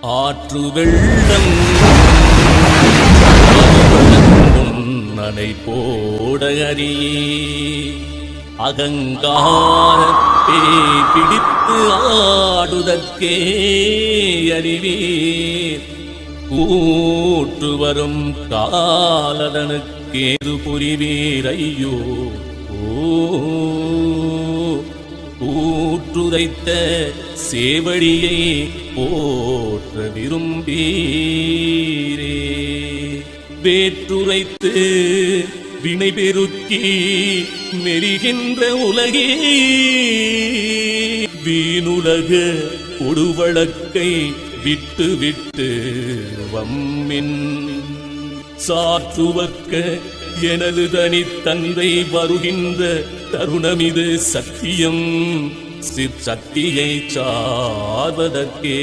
ஆற்று வெள்ளம். நனை போட அறியே. அகங்காரத்தே பிடித்து ஆடுதற்கே அறிவீர். கூற்று வரும் காலதனுக்கேது புரிவீர் ஐயோ. கூற்றுரைத்த சேவடியை போற்ற விரும்பீரே. வேற்றுரைத்து வினை பெருக்கி மெரிகின்ற உலகே. வீணுலக கொடுவழக்கை விட்டு விட்டு வம்மின். சாற்றுவர்க்க எனது தனி தந்தை வருகின்ற தருணமிது சத்தியம். சிற்சக்தியை சார்வதற்கே.